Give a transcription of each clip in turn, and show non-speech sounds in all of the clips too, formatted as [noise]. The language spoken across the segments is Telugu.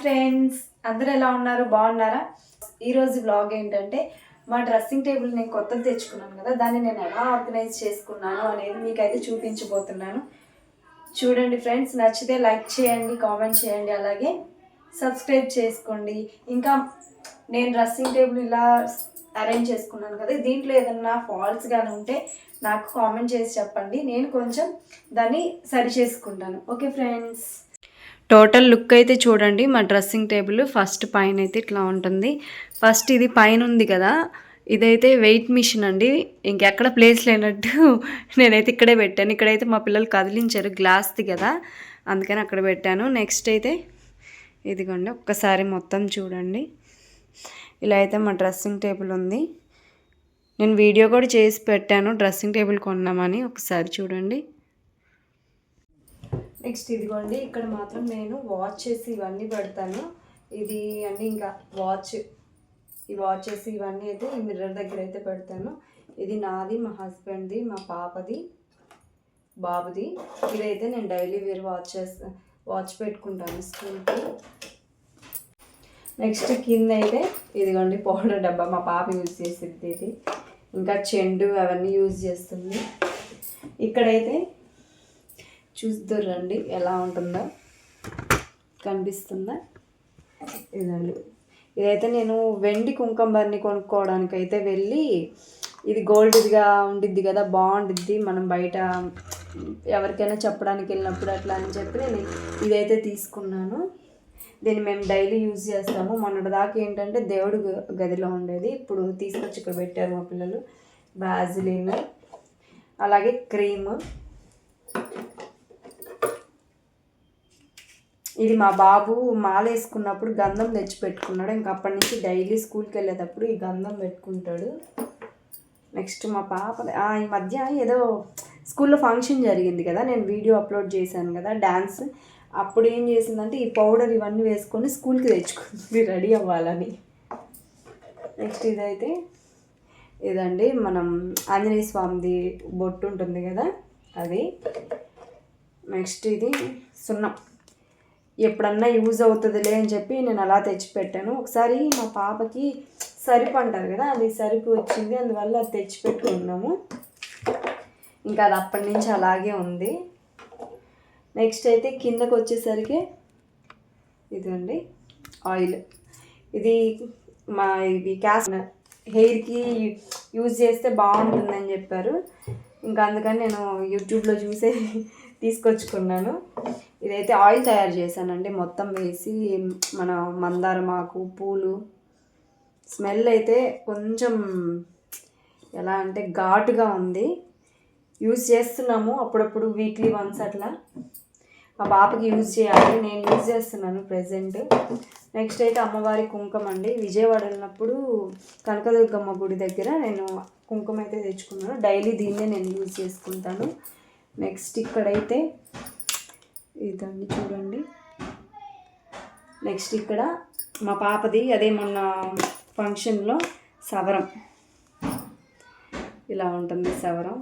ఫ్రెండ్స్ అందరూ ఎలా ఉన్నారు? బాగున్నారా? ఈరోజు బ్లాగ్ ఏంటంటే మా డ్రెస్సింగ్ టేబుల్ నేను కొత్తది తెచ్చుకున్నాను కదా దాన్ని నేను ఎలా ఆర్గనైజ్ చేసుకున్నాను అనేది మీకైతే చూపించబోతున్నాను. చూడండి ఫ్రెండ్స్ నచ్చితే లైక్ చేయండి కామెంట్ చేయండి అలాగే సబ్స్క్రైబ్ చేసుకోండి. ఇంకా నేను డ్రెస్సింగ్ టేబుల్ ఇలా అరేంజ్ చేసుకున్నాను కదా దీంట్లో ఏదన్నా ఫాల్ట్స్ కానీ ఉంటే నాకు కామెంట్ చేసి చెప్పండి. నేను కొంచెం దాన్ని సరి చేసుకుంటాను. ఓకే ఫ్రెండ్స్ టోటల్ లుక్ అయితే చూడండి మా డ్రెస్సింగ్ టేబుల్ ఫస్ట్ పైన అయితే ఇట్లా ఉంటుంది. ఫస్ట్ ఇది పైన ఉంది కదా ఇదైతే వెయిట్ మిషన్ అండి. ఇంకెక్కడ ప్లేస్ లేనట్టు [laughs] నేనైతే ఇక్కడే పెట్టాను. ఇక్కడైతే మా పిల్లలు కదిలించారు గ్లాస్ది కదా అందుకని అక్కడ పెట్టాను. నెక్స్ట్ అయితే ఇదిగోండి ఒక్కసారి మొత్తం చూడండి. ఇలా అయితే మా డ్రెస్సింగ్ టేబుల్ ఉంది. నేను వీడియో కూడా చేసి పెట్టాను డ్రెస్సింగ్ టేబుల్ కొన్నామని. ఒకసారి చూడండి. నెక్స్ట్ ఇదిగోండి ఇక్కడ మాత్రం నేను వాచెస్ ఇవన్నీ పెడతాను. ఇది అన్నీ ఇంకా వాచ్ ఈ వాచెస్ ఇవన్నీ అయితే ఈ మిర్రర్ దగ్గర అయితే పెడతాను. ఇది నాది మా హస్బెండ్ది మా పాపది బాబుది. ఇదైతే నేను డైలీ వేర్ వాచెస్ వాచ్ పెట్టుకుంటాను స్కూల్కి. నెక్స్ట్ కింద అయితే ఇదిగోండి పౌడర్ డబ్బా మా పాప యూజ్ చేసేది ఇది. ఇంకా చెండు అవన్నీ యూజ్ చేస్తుంది. ఇక్కడైతే చూద్దరండి ఎలా ఉంటుందో కనిపిస్తుందా? ఇదండి. ఇదైతే నేను వెండి కుంకంబర్ని కొనుక్కోవడానికి అయితే వెళ్ళి ఇది గోల్డ్గా ఉండిద్ది కదా బాగుండిద్ది మనం బయట ఎవరికైనా చెప్పడానికి వెళ్ళినప్పుడు అట్లా అని చెప్పి నేను ఇదైతే తీసుకున్నాను. దీన్ని మేము డైలీ యూజ్ చేస్తాము. మొన్నటి దాకా ఏంటంటే దేవుడు గదిలో ఉండేది ఇప్పుడు తీసుకొచ్చి ఇక్కడ పెట్టారు మా పిల్లలు. బ్యాజిలిన్ అలాగే క్రీమ్. ఇది మా బాబు మాల వేసుకున్నప్పుడు గంధం తెచ్చి పెట్టుకున్నాడు ఇంకా అప్పటి నుంచి డైలీ స్కూల్కి వెళ్ళేటప్పుడు ఈ గంధం పెట్టుకుంటాడు. నెక్స్ట్ మా పాప ఆ, ఈ మధ్య ఏదో స్కూల్లో ఫంక్షన్ జరిగింది కదా నేను వీడియో అప్లోడ్ చేశాను కదా డ్యాన్స్ అప్పుడు ఏం చేసిందంటే ఈ పౌడర్ ఇవన్నీ వేసుకొని స్కూల్కి తెచ్చుకుంది రెడీ అవ్వాలని. నెక్స్ట్ ఇదైతే ఇదండి మనం ఆంజనేయ స్వామిది బొట్టు ఉంటుంది కదా అది. నెక్స్ట్ ఇది సున్నం. ఎప్పుడన్నా యూజ్ అవుతుందిలే అని చెప్పి నేను అలా తెచ్చిపెట్టాను. ఒకసారి మా పాపకి సరిపు అంటారు కదా అది సరిపు వచ్చింది అందువల్ల అది తెచ్చిపెట్టుకున్నాము ఇంకా అది అప్పటి నుంచి అలాగే ఉంది. నెక్స్ట్ అయితే కిందకు వచ్చేసరికి ఇదండి ఆయిల్. ఇది మా ఇది క్యాస్ హెయిర్కి యూజ్ చేస్తే బాగుంటుందని చెప్పారు. ఇంకా అందుకని నేను యూట్యూబ్లో చూసే [laughs] తీసుకొచ్చుకున్నాను. ఇదైతే ఆయిల్ తయారు చేశానండి. మొత్తం వేసి మన మందారం ఆకు పూలు స్మెల్ అయితే కొంచెం ఎలా అంటే ఘాటుగా ఉంది. యూజ్ చేస్తున్నాము అప్పుడప్పుడు వీక్లీ వన్స్ అట్లా. మా పాపకి యూజ్ చేయాలి నేను యూజ్ చేస్తున్నాను ప్రజెంట్. నెక్స్ట్ అయితే అమ్మవారి కుంకుమ అండి. విజయవాడ వెళ్ళినప్పుడు కనకదుర్గమ్మ గుడి దగ్గర నేను కుంకుమ అయితే తెచ్చుకున్నాను. డైలీ దీన్నే నేను యూజ్ చేసుకుంటాను. నెక్స్ట్ ఇక్కడైతే ఇదండి చూడండి. నెక్స్ట్ ఇక్కడ మా పాపది అదే మొన్న ఫంక్షన్లో సవరం. ఇలా ఉంటుంది సవరం.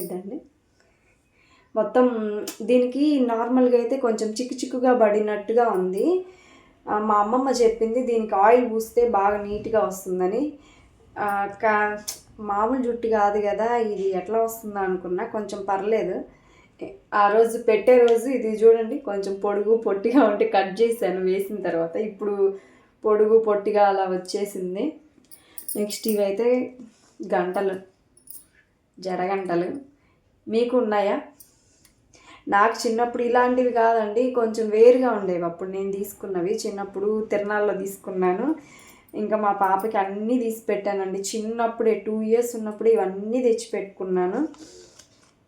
ఇదండి. మొత్తం దీనికి నార్మల్గా అయితే కొంచెం చిక్కు చిక్కుగా పడినట్టుగా ఉంది. మా అమ్మమ్మ చెప్పింది దీనికి ఆయిల్ పూస్తే బాగా నీట్గా వస్తుందని. కా మామూలు జుట్టు కాదు కదా ఇది ఎట్లా వస్తుందో అనుకున్నా కొంచెం పర్లేదు. ఆ రోజు పెట్టే రోజు ఇది చూడండి కొంచెం పొడుగు పొట్టిగా ఉంటే కట్ చేశాను వేసిన తర్వాత. ఇప్పుడు పొడుగు పొట్టిగా అలా వచ్చేసింది. నెక్స్ట్ ఇవైతే గంటలు జడగంటలు. మీకు ఉన్నాయా? నాకు చిన్నప్పుడు ఇలాంటివి కాదండి కొంచెం వేరుగా ఉండేవి. అప్పుడు నేను తీసుకున్నవి చిన్నప్పుడు తిరణాల్లో తీసుకున్నాను. ఇంకా మా పాపకి అన్నీ తీసి పెట్టానండి. చిన్నప్పుడే టూ ఇయర్స్ ఉన్నప్పుడు ఇవన్నీ తెచ్చి పెట్టుకున్నాను.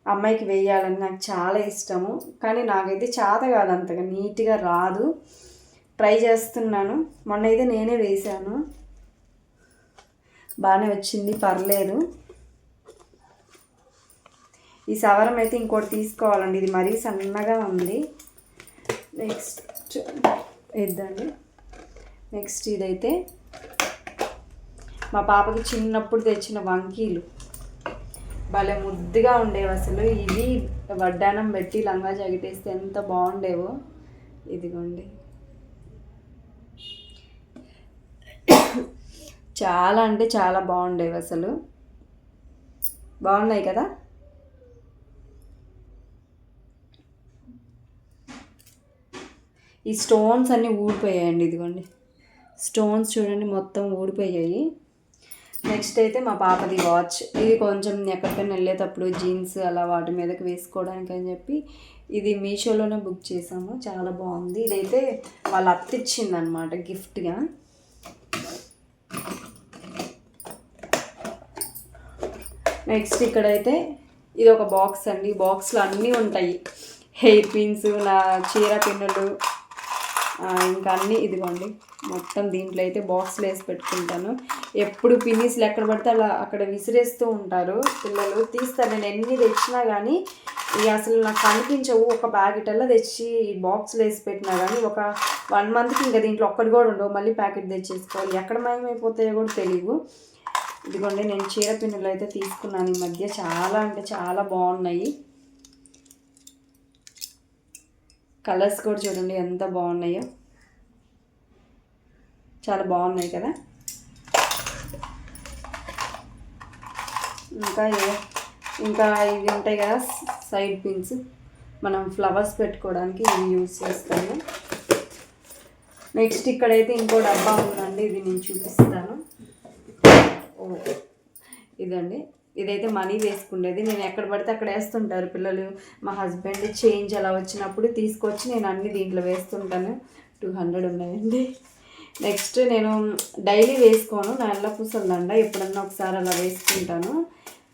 అమ్మాయికి వేయాలని నాకు చాలా ఇష్టము. కానీ నాకైతే చేత కాదు అంతగా నీట్గా రాదు. ట్రై చేస్తున్నాను. మొన్న అయితే నేనే వేశాను. బాగానే వచ్చింది పర్లేదు. ఈ సవరం అయితే ఇంకోటి తీసుకోవాలండి. ఇది మరీ సన్నగా ఉంది. నెక్స్ట్ ఇద్దండి. నెక్స్ట్ ఇదైతే మా పాపకి చిన్నప్పుడు తెచ్చిన వంకీలు. భలే ముద్దుగా ఉండేవి అసలు. ఇవి వడ్డానం పెట్టి లంగా జగిటేస్తే ఎంత బాగుండేవో. ఇదిగోండి. చాలా అంటే చాలా బాగుండేవి అసలు. బాగున్నాయి కదా? ఈ స్టోన్స్ అన్నీ ఊడిపోయాయండి ఇదిగోండి. స్టోన్స్ చూడండి మొత్తం ఊడిపోయాయి. నెక్స్ట్ అయితే మా పాపది వాచ్. ఇది కొంచెం ఎక్కడికైనా వెళ్ళేటప్పుడు జీన్స్ అలా వాటి మీదకి వేసుకోవడానికి అని చెప్పి ఇది మీషోలోనే బుక్ చేసాము చాలా బాగుంది. ఇదైతే వాళ్ళ అత్తిచ్చింది అనమాట గిఫ్ట్గా. నెక్స్ట్ ఇక్కడైతే ఇది ఒక బాక్స్ అండి. బాక్స్లో అన్నీ ఉంటాయి. హెయిర్ పిన్స్ నా చీర పిన్నులు ఇంకా అన్నీ ఇదిగోండి. మొత్తం దీంట్లో అయితే బాక్స్లో వేసి పెట్టుకుంటాను. ఎప్పుడు పిన్నిస్లు ఎక్కడ పడితే అలా అక్కడ విసిరేస్తూ ఉంటారు పిల్లలు. తీస్తారు నేను ఎన్ని తెచ్చినా కానీ ఇక అసలు నాకు కనిపించవు ఒక ప్యాకెట్ అలా తెచ్చి బాక్స్లో వేసి పెట్టినా కానీ ఒక వన్ మంత్కి ఇంకా దీంట్లో ఒక్కటి కూడా ఉండవు. మళ్ళీ ప్యాకెట్ తెచ్చేసుకోవాలి. ఎక్కడ మాయమైపోతాయో కూడా తెలియవు ఇదిగోండి నేను చీర పిన్నులు అయితే తీసుకున్నాను ఈ మధ్య. చాలా అంటే చాలా బాగున్నాయి. కలర్స్ కూడా చూడండి ఎంత బాగున్నాయో. చాలా బాగున్నాయి కదా. ఇంకా ఇంకా ఇవి ఉంటాయి కదా సైడ్ పిన్స్. మనం ఫ్లవర్స్ పెట్టుకోవడానికి ఇవి యూజ్ చేస్తాము. నెక్స్ట్ ఇక్కడైతే ఇంకో డబ్బా ఉందండి ఇది నేను చూపిస్తాను. ఓ ఇదండి. ఇదైతే మనీ వేసుకుండేది. నేను ఎక్కడ పడితే అక్కడ వేస్తుంటారు పిల్లలు. మా హస్బెండ్ చేంజ్ అలా వచ్చినప్పుడు తీసుకొచ్చి నేను అన్ని దీంట్లో వేస్తుంటాను. టూ హండ్రెడ్ ఉన్నాయండి. నెక్స్ట్ నేను డైలీ వేసుకోను. నల్ల పూసల దండ ఎప్పుడన్నా ఒకసారి అలా వేసుకుంటాను.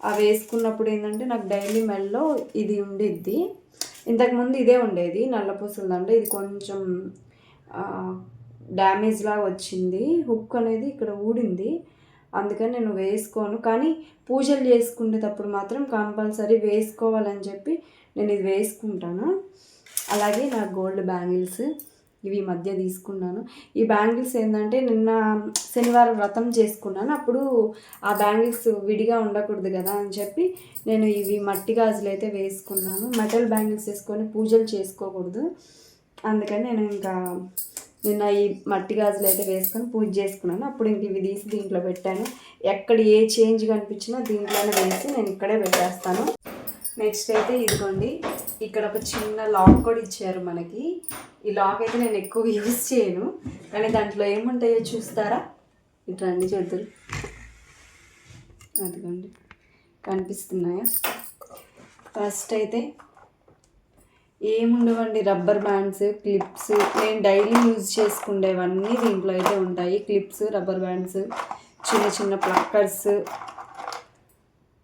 ఆ వేసుకున్నప్పుడు ఏంటంటే నాకు డైలీ మెల్లో ఇది ఉండిద్ది. ఇంతకుముందు ఇదే ఉండేది. నల్ల పూసల దండ ఇది కొంచెం డ్యామేజ్ లాగా వచ్చింది. హుక్ అనేది ఇక్కడ ఊడింది. అందుకని నేను వేసుకోను. కానీ పూజలు చేసుకునేటప్పుడు మాత్రం కంపల్సరీ వేసుకోవాలని చెప్పి నేను ఇది వేసుకుంటాను. అలాగే నా గోల్డ్ బ్యాంగిల్స్ ఇవి మధ్య తీసుకున్నాను. ఈ బ్యాంగిల్స్ ఏంటంటే నిన్న శనివారం వ్రతం చేసుకున్నాను. అప్పుడు ఆ బ్యాంగిల్స్ విడిగా ఉండకూడదు కదా అని చెప్పి నేను ఇవి మట్టి గాజులు అయితే వేసుకున్నాను. మెటల్ బ్యాంగిల్స్ వేసుకొని పూజలు చేసుకోకూడదు. అందుకని నేను ఇంకా నిన్న ఈ మట్టి గాజులు అయితే వేసుకొని పూజ చేసుకున్నాను. అప్పుడు ఇంక ఇవి తీసి దీంట్లో పెట్టాను. ఎక్కడ ఏ చేంజ్ కనిపించినా దీంట్లోనే వేసి నేను ఇక్కడే పెట్టేస్తాను. నెక్స్ట్ అయితే ఇదిగోండి ఇక్కడ ఒక చిన్న లాక్ కూడా ఇచ్చారు మనకి. ఈ లాక్ అయితే నేను ఎక్కువ యూజ్ చేయను కానీ దాంట్లో ఏముంటాయో చూస్తారా? ఇట్లా అన్ని చూద్దరు అదిగోండి కనిపిస్తున్నాయా? ఫస్ట్ అయితే ఏముండవండి రబ్బర్ బ్యాండ్స్ క్లిప్స్. నేను డైలీ యూజ్ చేసుకునేవన్నీ దీంట్లో అయితే ఉంటాయి. క్లిప్స్ రబ్బర్ బ్యాండ్స్ చిన్న చిన్న ప్లక్కర్స్.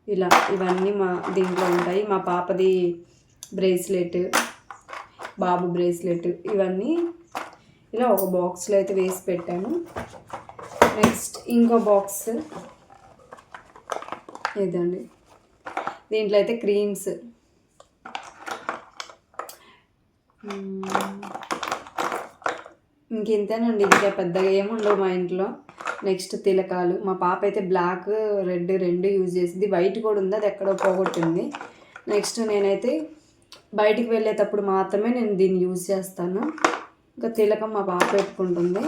ఇలా ఇవన్నీ మా దీంట్లో ఉంటాయి. మా పాపది బ్రేస్లెట్ బాబు బ్రేస్లెట్ ఇవన్నీ ఇలా ఒక బాక్స్లో అయితే వేసి పెట్టాను. నెక్స్ట్ ఇంకో బాక్స్ ఇదండి దీంట్లో అయితే క్రీమ్స్. ఇంకెంతేనండి ఇంకా పెద్దగా ఏముండవు మా ఇంట్లో. నెక్స్ట్ తిలకాలు. మా పాప అయితే బ్లాక్ రెడ్ రెండు యూజ్ చేసింది. వైట్ కూడా ఉంది అది ఎక్కడో పోగొట్టింది. నెక్స్ట్ నేనైతే బయటికి వెళ్ళేటప్పుడు మాత్రమే నేను దీన్ని యూజ్ చేస్తాను. ఇంకా తిలకం మా పాప పెట్టుకుంటుంది.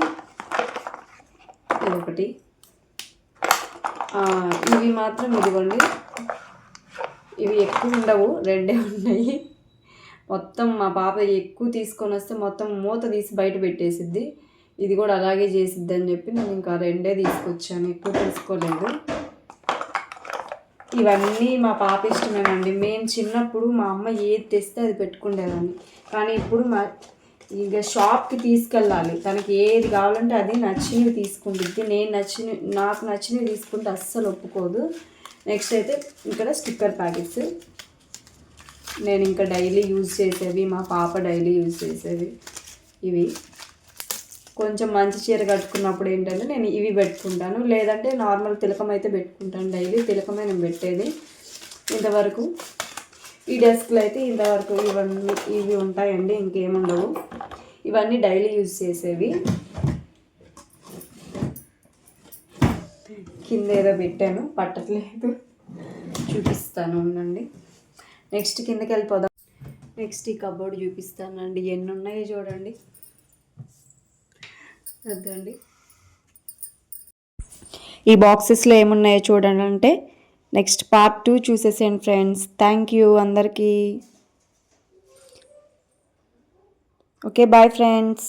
ఇదొకటి. ఇవి మాత్రం ఇదిగోండి. ఇవి ఎక్కువ ఉండవు రెండే ఉన్నాయి. మొత్తం మా పాప ఎక్కువ తీసుకొని వస్తే మొత్తం మూత తీసి బయట పెట్టేసిద్ది. ఇది కూడా అలాగే చేసిద్ది అని చెప్పి నేను ఇంకా రెండే తీసుకొచ్చాను. ఎక్కువ తీసుకోలేదు. ఇవన్నీ మా పాప ఇష్టమేనండి. మేము చిన్నప్పుడు మా అమ్మ ఏది తెస్తే అది పెట్టుకునేదాన్ని కానీ ఇప్పుడు మా ఇక షాప్కి తీసుకెళ్ళాలి. తనకి ఏది కావాలంటే అది నచ్చినవి తీసుకుంటుంది. నేను నచ్చిన నాకు నచ్చినవి తీసుకుంటే అస్సలు ఒప్పుకోదు. నెక్స్ట్ అయితే ఇక్కడ స్టిక్కర్ ప్యాకెట్స్. నేను ఇంకా డైలీ యూజ్ చేసేవి మా పాప డైలీ యూజ్ చేసేవి. ఇవి కొంచెం మంచి చీర కట్టుకున్నప్పుడు ఏంటంటే నేను ఇవి పెట్టుకుంటాను. లేదంటే నార్మల్ తిలకం అయితే పెట్టుకుంటాను డైలీ. తిలకమే నేను పెట్టేది. ఇంతవరకు ఈ డెస్క్లో అయితే ఇంతవరకు ఇవన్నీ ఇవి ఉంటాయండి ఇంకేముండవు. ఇవన్నీ డైలీ యూజ్ చేసేవి. కింద ఏదో పెట్టాను పట్టట్లేదు. చూపిస్తాను ఉండండి. నెక్స్ట్ కిందకి వెళ్ళిపోదాం నెక్స్ట్ ఈ కబోర్డ్ చూపిస్తానండి. ఎన్ని ఉన్నాయో చూడండి. అదండి ఈ బాక్సెస్లో ఏమున్నాయో చూడండి అంటే నెక్స్ట్ పార్ట్ టూ చూసేసేయండి ఫ్రెండ్స్. థ్యాంక్ యూ అందరికీ. Okay bye friends.